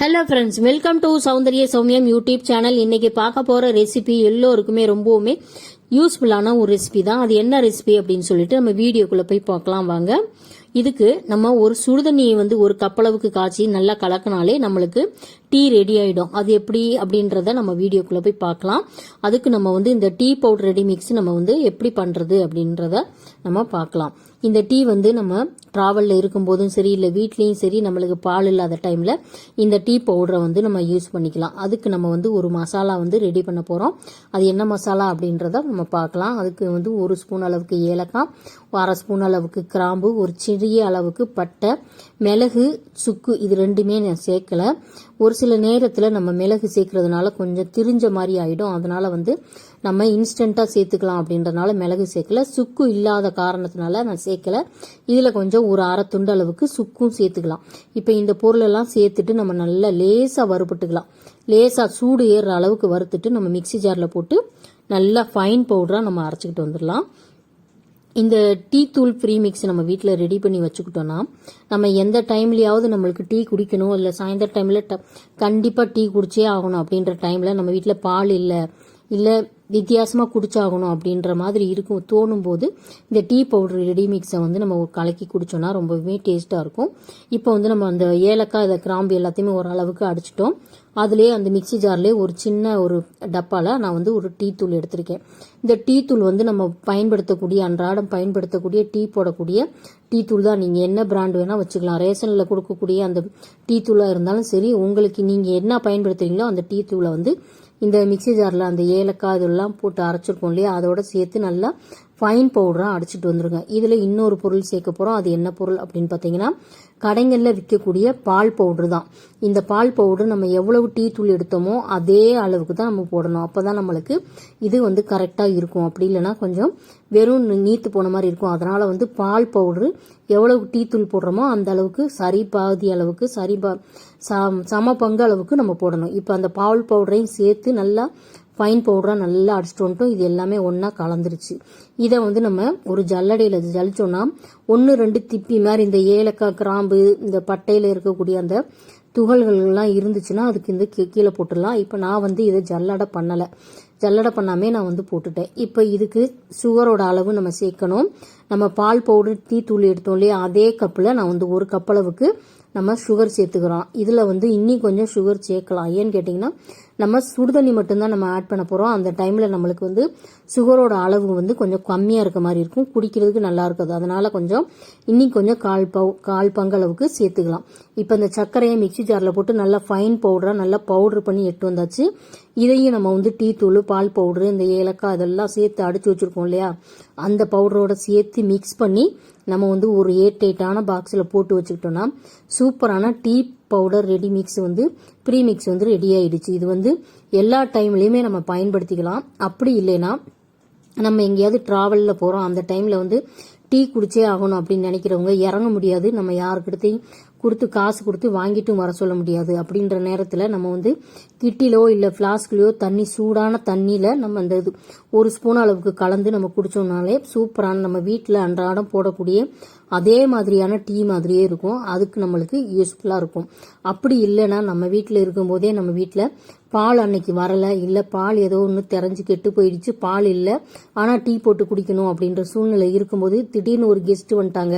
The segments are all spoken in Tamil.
Hello friends welcome to Soundarya சௌமியம் YouTube channel இன்னைக்கு பார்க்க போகிற ரெசிபி எல்லோருக்குமே ரொம்பவுமே யூஸ்ஃபுல்லான ஒரு ரெசிபி தான். அது என்ன ரெசிபி அப்படின்னு சொல்லிட்டு நம்ம வீடியோக்குள்ளே போய் பார்க்கலாம் வாங்க. இதுக்கு நம்ம ஒரு சுடுதண்ணியை வந்து ஒரு கப்பளவுக்கு காய்ச்சி நல்லா கலக்கினாலே நம்மளுக்கு டீ ரெடி ஆகிடும் அது எப்படி அப்படின்றத நம்ம வீடியோக்குள்ளே போய் பார்க்கலாம். அதுக்கு நம்ம வந்து இந்த டீ பவுடர் ரெடி மிக்ஸ் நம்ம வந்து எப்படி பண்ணுறது அப்படின்றத நம்ம பார்க்கலாம். இந்த டீ வந்து நம்ம ட்ராவலில் இருக்கும்போதும் சரி இல்லை வீட்லேயும் சரி நம்மளுக்கு பால் இல்லாத டைமில் இந்த டீ பவுடரை வந்து நம்ம யூஸ் பண்ணிக்கலாம். அதுக்கு நம்ம வந்து ஒரு மசாலா வந்து ரெடி பண்ண போகிறோம் அது என்ன மசாலா அப்படின்றத நம்ம பார்க்கலாம். அதுக்கு வந்து ஒரு ஸ்பூன் அளவுக்கு ஏலக்காய் அரை ஸ்பூன் அளவுக்கு கிராம்பு ஒரு சிறிய அளவுக்கு பட்டை மிளகு சுக்கு இது ரெண்டுமே நான் சேர்க்கல. ஒரு சில நேரத்தில் நம்ம மிளகு சேர்க்கறதுனால கொஞ்சம் திரிஞ்ச மாதிரி ஆகிடும் அதனால் வந்து நம்ம இன்ஸ்டண்ட்டாக சேர்த்துக்கலாம் அப்படின்றனால மிளகு சேர்க்கல. சுக்கு இல்லாத காரணத்தினால நான் சேர்க்கல. இதில் கொஞ்சம் ஒரு அரை துண்டு அளவுக்கு சுக்கும் சேர்த்துக்கலாம். இப்போ இந்த பொருளெல்லாம் சேர்த்துட்டு நம்ம நல்லா லேசாக வறுபட்டுக்கலாம். லேசாக சூடு ஏறுற அளவுக்கு வறுத்துட்டு நம்ம மிக்ஸி ஜாரில் போட்டு நல்லா ஃபைன் பவுடராக நம்ம அரைச்சிக்கிட்டு வந்துடலாம். இந்த டீ தூள் ஃப்ரீ மிக்ஸ் நம்ம வீட்டில் ரெடி பண்ணி வச்சுக்கிட்டோம்னா நம்ம எந்த டைம்லேயாவது நம்மளுக்கு டீ குடிக்கணும் இல்லை சாயந்தர டைமில் ட கண்டிப்பாக டீ குடிச்சே ஆகணும் அப்படின்ற டைமில் நம்ம வீட்டில் பால் இல்லை இல்லை வித்தியாசமாக குடிச்சாகணும் அப்படின்ற மாதிரி இருக்கும் தோணும் போது இந்த டீ பவுடர் ரெடி மிக்ஸை வந்து நம்ம கலக்கி குடித்தோன்னா ரொம்பவே டேஸ்ட்டாக இருக்கும். இப்போ வந்து நம்ம அந்த ஏலக்காய் இதை கிராம்பு எல்லாத்தையுமே ஓரளவுக்கு அடிச்சிட்டோம். அதுலேயே அந்த மிக்ஸி ஜார்லேயே ஒரு சின்ன ஒரு டப்பாவில் நான் வந்து ஒரு டீ தூள் எடுத்திருக்கேன். இந்த டீ தூள் வந்து நம்ம பயன்படுத்தக்கூடிய அன்றாடம் பயன்படுத்தக்கூடிய டீ போடக்கூடிய டீ தூள் தான். நீங்கள் என்ன பிராண்ட் வேணால் வச்சுக்கலாம். ரேஷனில் கொடுக்கக்கூடிய அந்த டீ தூளாக இருந்தாலும் சரி உங்களுக்கு நீங்கள் என்ன பயன்படுத்துறீங்களோ அந்த டீ தூளை வந்து இந்த மிக்சி ஜாரில் அந்த ஏலக்காய் இதெல்லாம் போட்டு அரைச்சிருக்கோம் இல்லையா? அதோட சேர்த்து நல்லா ஃபைன் பவுடராக அடிச்சிட்டு வந்துருங்க. இதில் இன்னொரு பொருள் சேர்க்க போகிறோம் அது என்ன பொருள் அப்படின்னு பார்த்தீங்கன்னா கடைகளில் விற்கக்கூடிய பால் பவுடர் தான். இந்த பால் பவுடர் நம்ம எவ்வளவு டீ தூள் எடுத்தோமோ அதே அளவுக்கு தான் நம்ம போடணும். அப்போ தான் நம்மளுக்கு இது வந்து கரெக்டாக இருக்கும். அப்படி இல்லைன்னா கொஞ்சம் வெறும் நீத்து போன மாதிரி இருக்கும். அதனால் வந்து பால் பவுடர் எவ்வளவு டீ தூள் போடுறோமோ அந்த அளவுக்கு சரி பாதி அளவுக்கு சரி பா சம பங்கு அளவுக்கு நம்ம போடணும். இப்போ அந்த பால் பவுடரையும் சேர்த்து நல்லா ஃபைன் பவுடராக நல்லா அடிச்சிட்டு வந்துட்டோம். இது எல்லாமே ஒன்றா கலந்துருச்சு. இதை வந்து நம்ம ஒரு ஜல்லடையில் ஜலிச்சோன்னா ஒன்று ரெண்டு திப்பி மாதிரி இந்த ஏலக்காய் கிராம்பு இந்த பட்டையில் இருக்கக்கூடிய அந்த துகள்கள்லாம் இருந்துச்சுன்னா அதுக்கு இந்த கீழே போட்டுடலாம். இப்போ நான் வந்து இதை ஜல்லடை பண்ணலை. ஜல்லடை பண்ணாமே நான் வந்து போட்டுட்டேன். இப்போ இதுக்கு சுகரோட அளவு நம்ம சேர்க்கணும். நம்ம பால் பவுடர் டீ தூள் எடுத்தோம் இல்லையா? அதே கப்பில் நான் வந்து ஒரு கப் அளவுக்கு நம்ம சுகர் சேர்த்துக்கிறோம். இதில் வந்து இன்னும் கொஞ்சம் சுகர் சேர்க்கலாம். ஏன்னு கேட்டிங்கன்னா நம்ம சுடுதண்ணி மட்டும்தான் நம்ம ஆட் பண்ண போகிறோம் அந்த டைமில் நம்மளுக்கு வந்து சுகரோட அளவு வந்து கொஞ்சம் கம்மியாக இருக்க மாதிரி இருக்கும். குடிக்கிறதுக்கு நல்லா இருக்காது. அதனால் கொஞ்சம் இன்னும் கொஞ்சம் கால் பவு கால் பங்களவுக்கு சேர்த்துக்கலாம். இப்போ இந்த சர்க்கரையை மிக்சி ஜாரில் போட்டு நல்லா ஃபைன் பவுடராக நல்லா பவுடர் பண்ணி எட்டு வந்தாச்சு. இதையும் நம்ம வந்து டீ தூள் பால் பவுடரு இந்த ஏலக்காய் இதெல்லாம் சேர்த்து அடித்து வச்சுருக்கோம் இல்லையா? அந்த பவுடரோட சேர்த்து மிக்ஸ் பண்ணி நம்ம வந்து ஒரு ஏட் எயிட்டான பாக்ஸில் போட்டு வச்சுக்கிட்டோம்னா சூப்பரான டீ பவுடர் ரெடி மிக்ஸ் வந்து ப்ரீ மிக்ஸ் வந்து ரெடி ஆயிடுச்சு. இது வந்து எல்லா டைம்லையுமே நம்ம பயன்படுத்திக்கலாம். அப்படி இல்லைன்னா நம்ம எங்கேயாவது ட்ராவலில் போகிறோம் அந்த டைமில் வந்து டீ குடிச்சே ஆகணும் அப்படின்னு நினைக்கிறவங்க இறங்க முடியாது. நம்ம யாருக்கிட்டையும் கொடுத்து காசு கொடுத்து வாங்கிட்டும் வர சொல்ல முடியாது. அப்படின்ற நேரத்தில் நம்ம வந்து கிட்டிலோ இல்லை ஃப்ளாஸ்க்லையோ தண்ணி சூடான தண்ணியில் நம்ம அந்த இது ஒரு ஸ்பூன் அளவுக்கு கலந்து நம்ம குடித்தோம்னாலே சூப்பரான நம்ம வீட்டில் அன்றாடம் போடக்கூடிய அதே மாதிரியான டீ மாதிரியே இருக்கும். அதுக்கு நம்மளுக்கு யூஸ்ஃபுல்லாக இருக்கும். அப்படி இல்லைன்னா நம்ம வீட்டில் இருக்கும்போதே நம்ம வீட்டில் பால் அன்னைக்கு வரலை இல்லை பால் ஏதோ ஒன்று தெரிஞ்சு கெட்டு போயிடுச்சு பால் இல்லை ஆனால் டீ போட்டு குடிக்கணும் அப்படின்ற சூழ்நிலை இருக்கும்போது திடீர்னு ஒரு கெஸ்ட் வந்துட்டாங்க.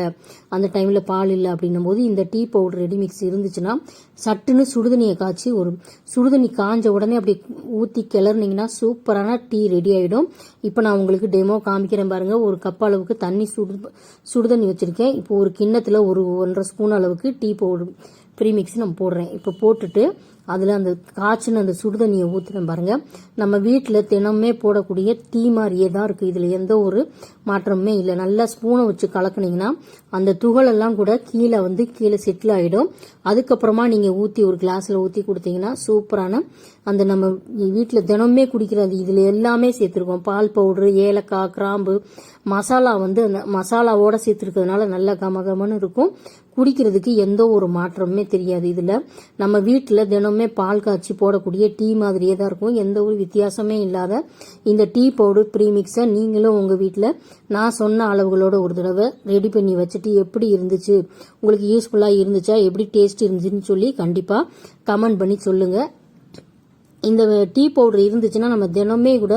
அந்த டைமில் பால் இல்லை அப்படின்னும் போது இந்த டீ பவுடர் ரெடி மிக்ஸ் இருந்துச்சுன்னா சட்டுன்னு சுடுதண்ணியை காய்ச்சி ஒரு சுடுதண்ணி காஞ்ச உடனே அப்படி ஊற்றி கிளறினீங்கன்னா சூப்பரான டீ ரெடி ஆகிடும் இப்போ நான் உங்களுக்கு டெமோ காமிக்கிறேன் பாருங்க. ஒரு கப் அளவுக்கு தண்ணி சுடு சுடுதண்ணி வச்சுருக்கேன். இப்போ ஒரு கிண்ணத்தில் ஒரு ஒன்றரை ஸ்பூன் அளவுக்கு டீ பவுடர் ப்ரீமிக்ஸ் நம்ம போடுறேன். இப்போ போட்டுட்டு அதில் அந்த காய்ச்சின அந்த சுடுதண்ணியை ஊற்றுறேன் பாருங்கள் நம்ம வீட்டில் தினமே போடக்கூடிய டீ மாதிரியே தான் இருக்குது இதில் எந்த ஒரு மாற்றமுமே இல்லை. நல்லா ஸ்பூனை வச்சு கலக்குனீங்கன்னா அந்த துகளெல்லாம் கூட கீழே வந்து கீழே செட்டில் ஆகிடும் அதுக்கப்புறமா நீங்கள் ஊற்றி ஒரு கிளாஸில் ஊற்றி கொடுத்தீங்கன்னா சூப்பரான அந்த நம்ம வீட்டில் தினமே குடிக்கிறது இதில் எல்லாமே சேர்த்துருக்கோம். பால் பவுடரு ஏலக்காய் கிராம்பு மசாலா வந்து அந்த மசாலாவோட சேர்த்துருக்கிறதுனால நல்லா கமகமன்னு இருக்கும். குடிக்கிறதுக்கு எந்த ஒரு மாற்றமுமே தெரியாது இதில். நம்ம வீட்டில் தினமுமே பால் காய்ச்சி போடக்கூடிய டீ மாதிரியே தான் இருக்கும். எந்த ஒரு வித்தியாசமே இல்லாத இந்த டீ பவுடர் ப்ரீமிக்ஸை நீங்களும் உங்கள் வீட்டில் நான் சொன்ன அளவுகளோட ஒரு தடவை ரெடி பண்ணி வச்சுட்டு எப்படி இருந்துச்சு உங்களுக்கு யூஸ்ஃபுல்லாக இருந்துச்சா எப்படி டேஸ்ட் இருந்துச்சுன்னு சொல்லி கண்டிப்பாக கமெண்ட் பண்ணி சொல்லுங்கள் இந்த டீ பவுடர் இருந்துச்சுன்னா நம்ம தினமே கூட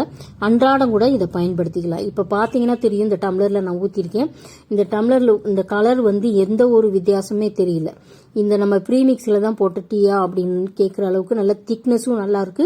அன்றாடம் கூட இதை பயன்படுத்திக்கலாம். இப்போ பார்த்தீங்கன்னா தெரியும் இந்த டம்ளரில் நான் ஊற்றிருக்கேன் இந்த டம்ளரில் இந்த கலர் வந்து எந்த ஒரு வித்தியாசமே தெரியல. இந்த நம்ம ப்ரீமிக்ஸில் தான் போட்டு டீயா அப்படின்னு கேட்குற அளவுக்கு நல்ல திக்னஸும் நல்லாயிருக்கு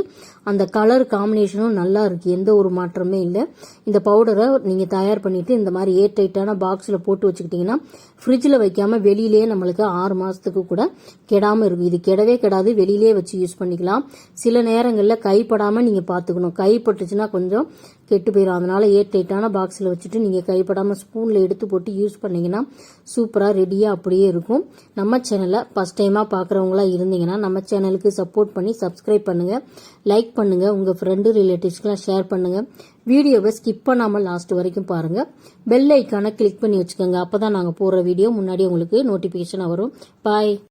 அந்த கலர் காம்பினேஷனும் நல்லா இருக்குது எந்த ஒரு மாற்றமே இல்லை. இந்த பவுடரை நீங்கள் தயார் பண்ணிவிட்டு இந்த மாதிரி ஏர் டைட்டான பாக்ஸில் போட்டு வச்சுக்கிட்டிங்கன்னா ஃப்ரிட்ஜில் வைக்காம வெளியிலே நம்மளுக்கு ஆறு மாதத்துக்கு கூட கெடாமல் இருக்கும். இது கெடவே கெடாது. வெளியிலேயே வச்சு யூஸ் பண்ணிக்கலாம். சில நேரங்களில் கைப்படாமல் நீங்கள் பார்த்துக்கணும். கைப்பட்டுச்சுன்னா கொஞ்சம் கெட்டு போயிடும் அதனால் ஏர் டைட்டான பாக்ஸில் வச்சுட்டு நீங்கள் கைப்படாமல் ஸ்பூனில் எடுத்து போட்டு யூஸ் பண்ணீங்கன்னா சூப்பராக ரெடியாக அப்படியே இருக்கும். நம்ம சேனலை ஃபஸ்ட் டைமாக பார்க்குறவங்களா இருந்தீங்கன்னா நம்ம சேனலுக்கு சப்போர்ட் பண்ணி சப்ஸ்கிரைப் பண்ணுங்கள் லைக் பண்ணுங்கள் உங்கள் ஃப்ரெண்டு ரிலேட்டிவ்ஸ்க்கெலாம் ஷேர் பண்ணுங்கள் வீடியோவை ஸ்கிப் பண்ணாமல் லாஸ்ட் வரைக்கும் பாருங்கள் பெல் ஐக்கானை கிளிக் பண்ணி வச்சுக்கோங்க. அப்போ தான் நாங்கள் போடுற வீடியோ முன்னாடி உங்களுக்கு நோட்டிஃபிகேஷனாக வரும். பாய்